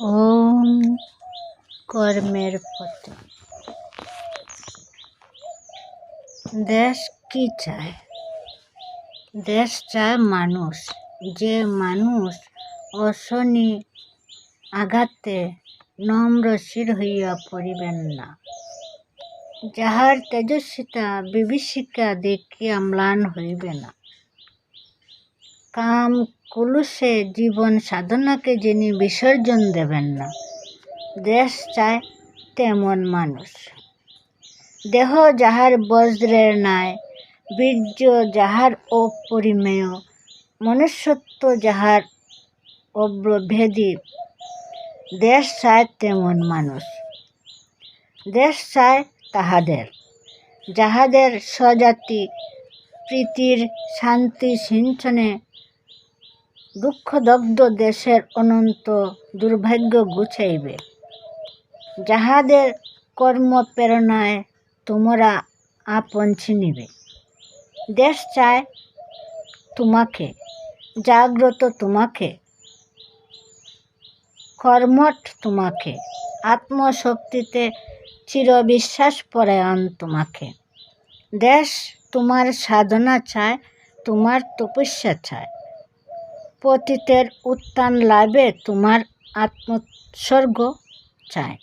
ওম কর্মের পথে। দেশ কি চায়? দেশ চায় মানুষ। যে মানুষ অশনি আঘাতে নম্রশির হইয়া পড়িবেন না। যাহার তেজস্বিতা বিভীষিকা দেখিয়া ম্লান হইবে না। কাম কুলুষে জীবন সাধনাকে যিনি বিসর্জন দেবেন না, দেশ চায় তেমন মানুষ। দেহ যাহার বজ্রের ন্যায়, বীর্য যাহার অপরিমেয়, মনুষ্যত্ব যাহার অব্রভেদী, দেশ চায় তেমন মানুষ। দেশ চায় তাহাদের, যাহাদের স্বজাতি, প্রীতির শান্তি সিঞ্চনে দুঃখদগ্ধ দেশের অনন্ত দুর্ভাগ্য গুছাইবে। যাহাদের কর্মপ্রেরণায় তোমরা আপন ছিনিবে। দেশ চায় তোমাকে, জাগ্রত তোমাকে, কর্মঠ তোমাকে, আত্মশক্তিতে চিরবিশ্বাস পরায়ণ তোমাকে। দেশ তোমার সাধনা চায়, তোমার তপস্যা চায়। পতিতের উত্থান লাভে তোমার আত্মোৎসর্গ চায়।